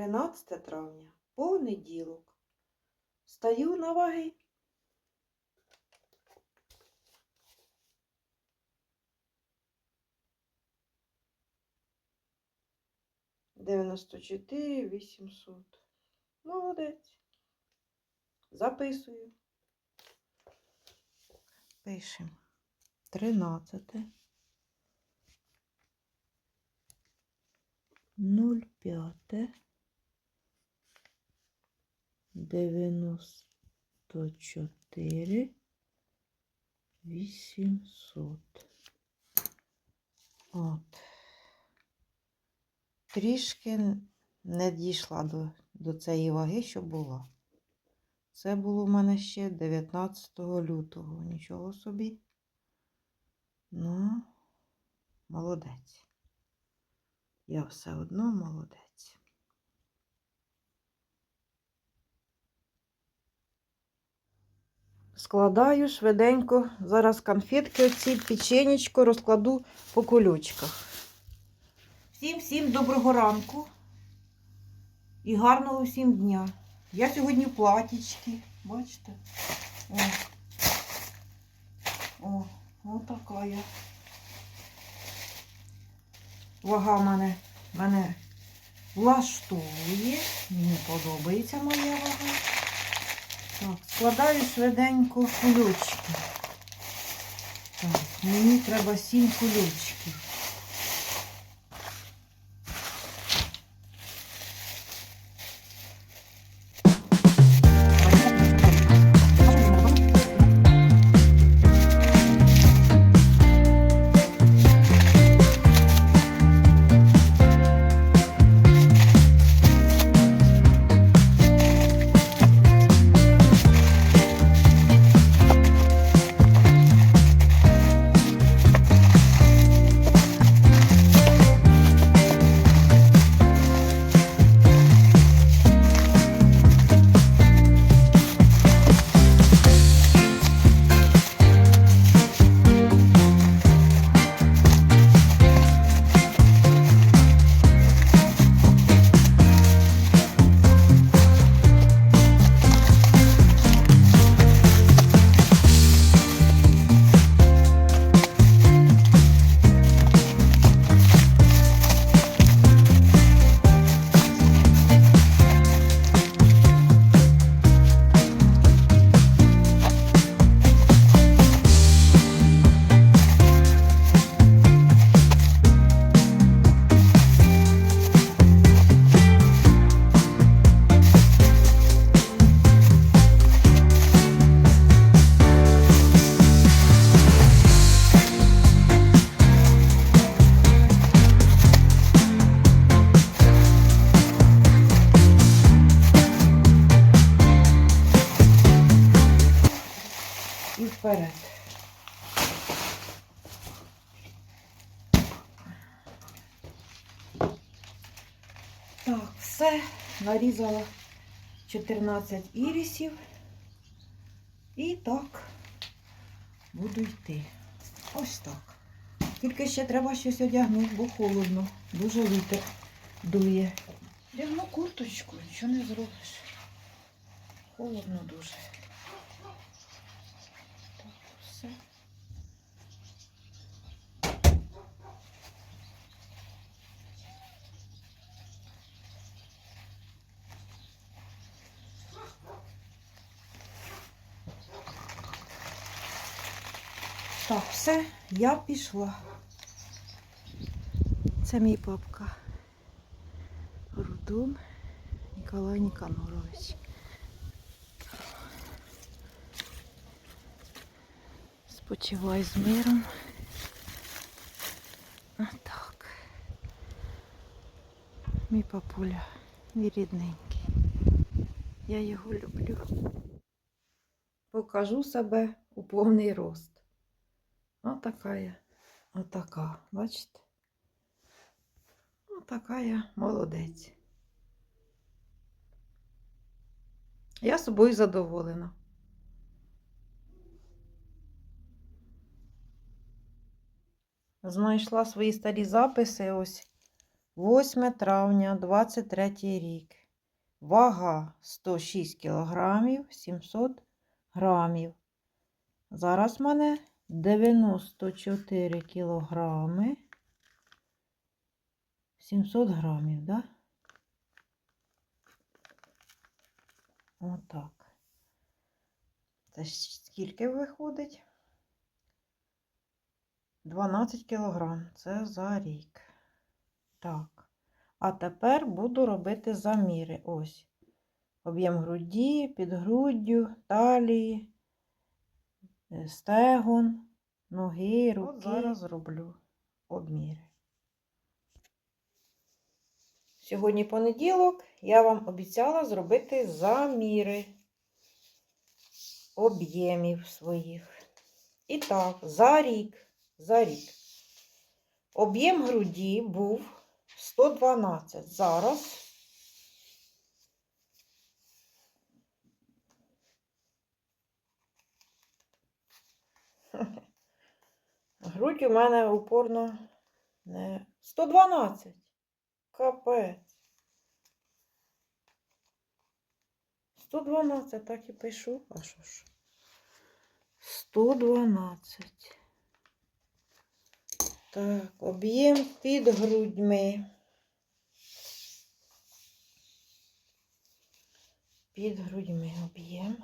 13 травня, понеділок. Стаю на ваги. Дев'яносто чотири вісімсот. Молодець. Записую. Пишемо. Тринадцяте. Нуль п'яте. Дев'яносто чотири. Вісімсот. От. Трішки не дійшла до, до цієї ваги, що була. Це було в мене ще 19 лютого. Нічого собі. Ну, молодець. Я все одно молодець. Складаю швиденько. Зараз конфетки оці, печенечко розкладу по кульочках. Всім всім доброго ранку і гарного всім дня. Я сьогодні в платічці, бачите? О, О, отака я. Вага мене, мене влаштовує. Мені подобається моя вага. Так, складаю швиденько кульочки. Так, мені треба сім кульочків. Все, нарізала 14 ірісів. І так буду йти. Ось так. Тільки ще треба щось одягнути, бо холодно. Дуже вітер дує. Дягну курточку, нічого не зробиш. Холодно дуже. Так, все, я пішла. Це мій папка. Рудун Ніколай Ніканорович. Спочивай з миром. А так. Мій папуля, мій рідненький. Я його люблю. Покажу себе у повний рост. Отака я. Отака, бачите? Отака я молодець. Я собою задоволена. Знайшла свої старі записи ось 8 травня 23 рік. Вага 106 кг 700 грамів. Зараз мене 94 кілограми 700 грамів, да? Отак. Це скільки виходить? 12 кілограм. Це за рік. Так. А тепер буду робити заміри. Ось. Об'єм груді, під груддю, талії, стегон, ноги, руки. От зараз зроблю обміри. Сьогодні понеділок я вам обіцяла зробити заміри об'ємів своїх. І так, за рік, за рік. Об'єм груді був 112. Зараз грудь у мене упорно не 112. Капець. 112, так і пишу. А що ж? 112. Так, об'єм під грудьми. Під грудьми об'єм.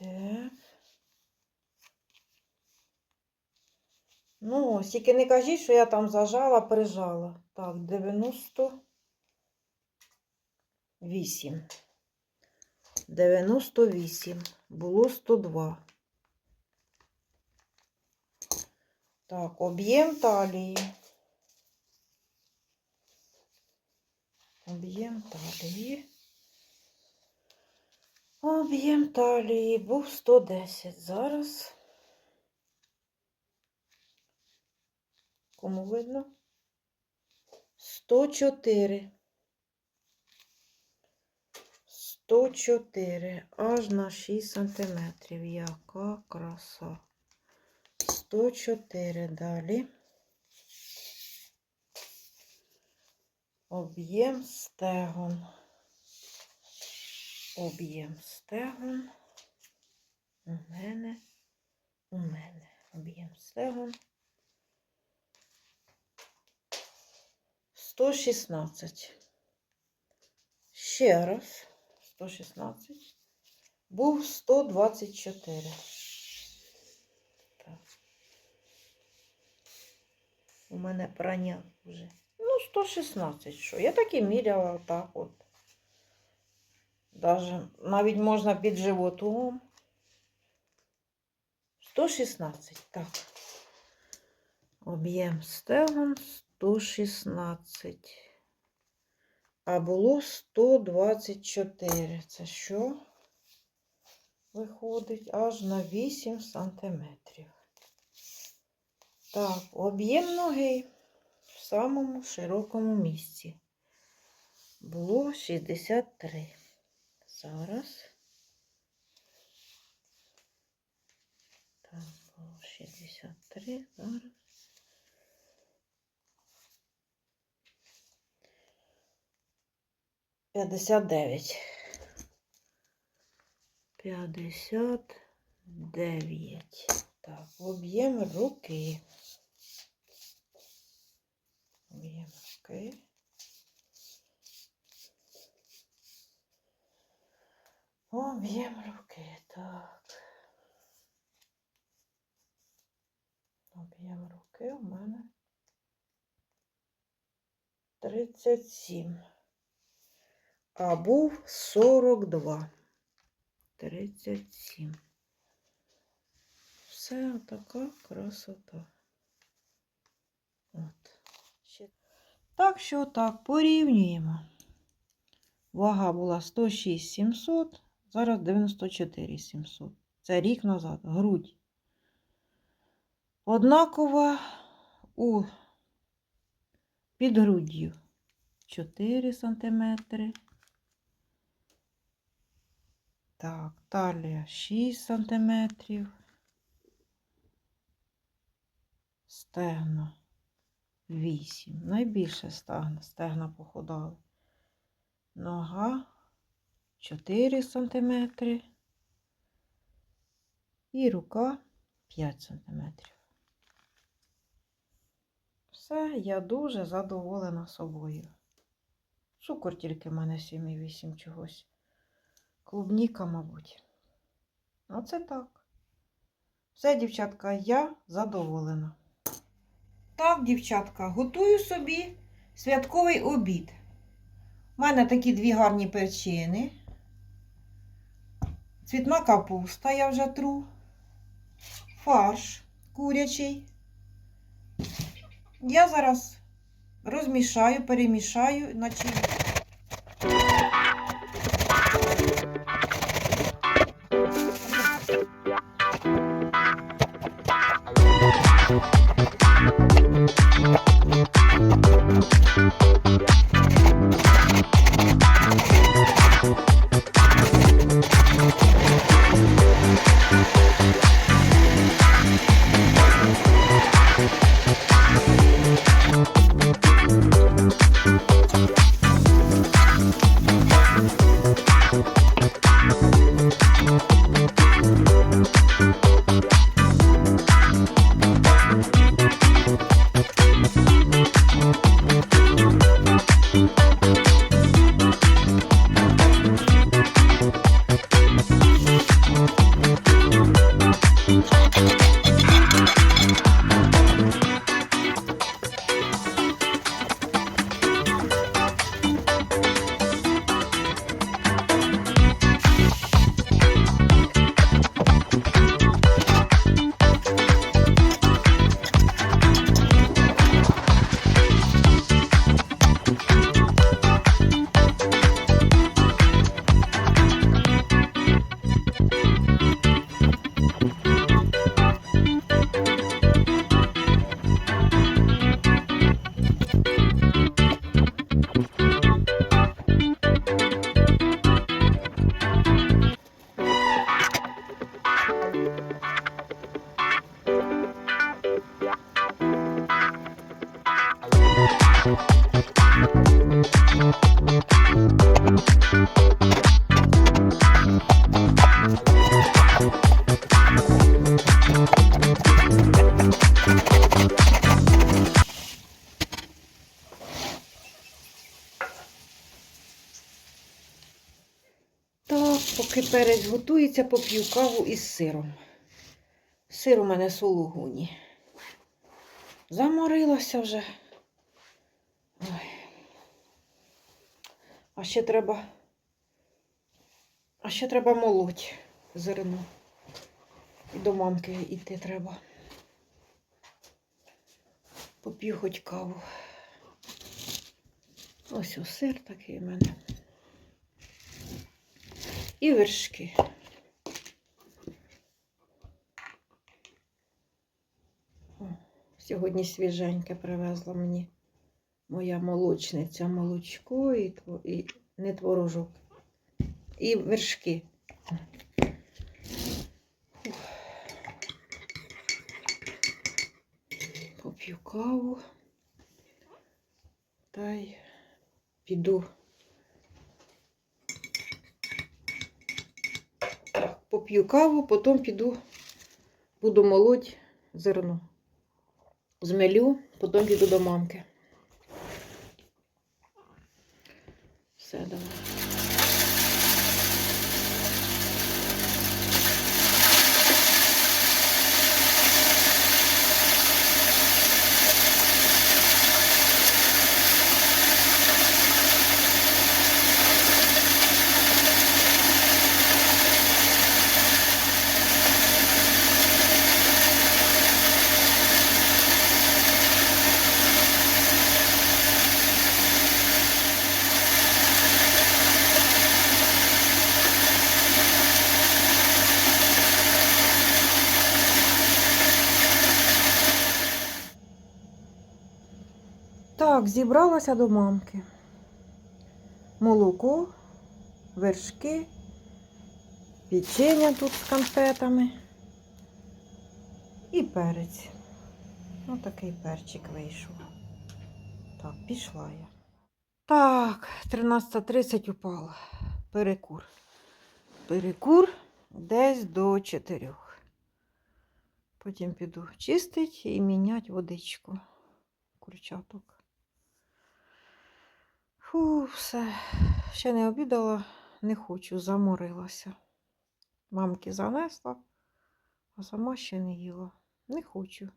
Так. Ну, ось, тільки не кажіть, що я там зажала, прижала. Так, 98. 98. Було 102. Так, об'єм талії. Об'єм талії. Об'єм талії був 110. Зараз. Кому видно? 104. 104. Аж на 6 сантиметрів. Яка краса. 104 далі. Об'єм стегон. Об'єм стегон. У мене, у мене об'єм стегон. 116. Ще раз. 116. Був 124. Так. У мене прання вже. Ну, 116, що? Я так і міряла отак от. Даже навіть можна під животом. 116, так. Об'єм стегон 116. А було 124. Це що? Виходить аж на 8 сантиметрів. Так, об'єм ноги в самому широкому місці. Було 63. Зараз. Так, було 63. Зараз. П'ятдесят дев'ять. П'ятдесят дев'ять. Так, об'єм руки. Об'єм руки. Об'єм руки, так. Об'єм руки у мене 37. А був 42. 37. Все така красота. От. Так що так, порівнюємо. Вага була 106 700, зараз 94 700. Це рік назад. Грудь. Однакова у під груддю 4 сантиметри. Так, талія 6 сантиметрів. стегна 8. Найбільше стегна, стегна похудали. Нога 4 см. І рука 5 см. Все, я дуже задоволена собою. Цукор тільки в мене 7,8 чогось. Клубніка, мабуть. Оце так. Все, дівчатка, я задоволена. Так, дівчатка, готую собі святковий обід. У мене такі дві гарні перчини. Цвітна капуста я вже тру. Фарш курячий. Я зараз розмішаю, перемішаю, наче. Готується, поп'ю каву із сиром. Сир у мене сулугуні. Заморилася вже. Ой. А ще треба. А ще треба молоть зерно. І до мамки йти треба. Поп'ю хоч каву. Ось о, сир такий у мене. І вершки. Сьогодні свіженьке привезла мені моя молочниця молочко і, і не творожок. І вершки. Поп'ю каву. Та й піду. Так, поп'ю каву, потім піду, буду молоть зерно. Змелю, потім піду до мамки. Все, давай. Так, зібралася до мамки. Молоко, вершки, печення тут з конфетами і перець. Ну, такий перчик вийшов. Так, пішла я. Так, 13.30 упала. Перекур. Перекур десь до 4. Потім піду чистить і міняти водичку. Курчаток. Фу, все. Ще не обідала, не хочу, заморилася. Мамки занесла, а сама ще не їла. Не хочу.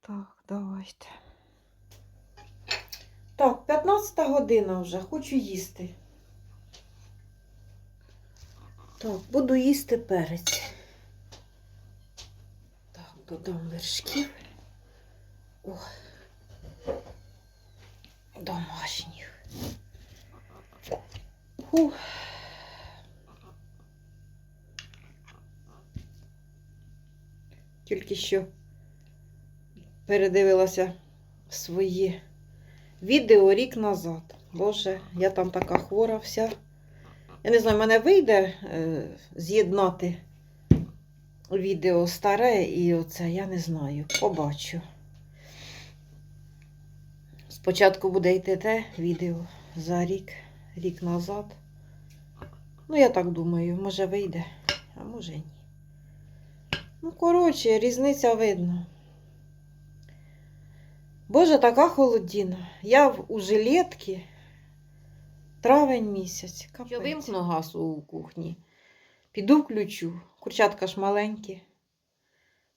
Так, давайте. Так, 15 година вже, хочу їсти. Так, буду їсти перець. Так, додам вершків. О, домашніх. Фу. Тільки що передивилася свої відео рік назад. Боже, я там така хвора вся. Я не знаю, мене вийде е, з'єднати відео старе і оце, я не знаю, побачу. Спочатку буде йти те відео за рік, рік назад. Ну, я так думаю, може вийде, а може ні. Ну, коротше, різниця видно. Боже, така холодіна. Я в, у жилетці травень місяць. Капець. Я вимкну газ у кухні. Піду включу. Курчатка ж маленькі.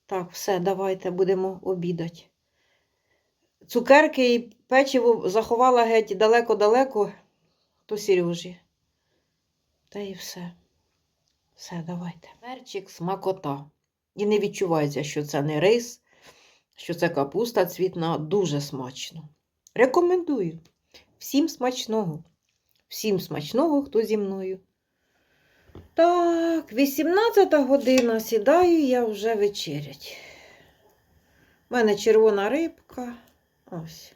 Так, все, давайте будемо обідати. Цукерки і печиво заховала геть далеко-далеко до Сережі. Та і все. Все, давайте. Перчик смакота. І не відчувається, що це не рис, що це капуста цвітна. Дуже смачно. Рекомендую. Всім смачного. Всім смачного, хто зі мною. Так, 18 година сідаю я вже вечерять. У мене червона рибка. Ось.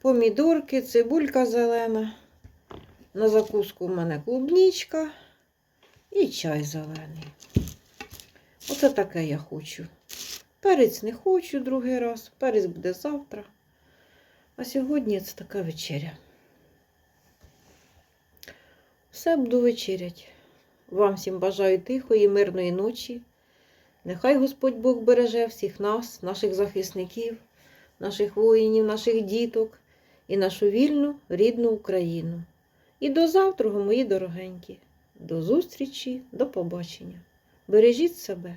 Помідорки, цибулька зелена. На закуску в мене клубнічка і чай зелений. Оце таке я хочу. Перець не хочу другий раз. Перець буде завтра. А сьогодні це така вечеря. Все буду вечерять. Вам всім бажаю тихої, мирної ночі. Нехай Господь Бог береже всіх нас, наших захисників, наших воїнів, наших діток і нашу вільну рідну Україну. І до завтра, мої дорогенькі. До зустрічі, до побачення. Бережіть себе.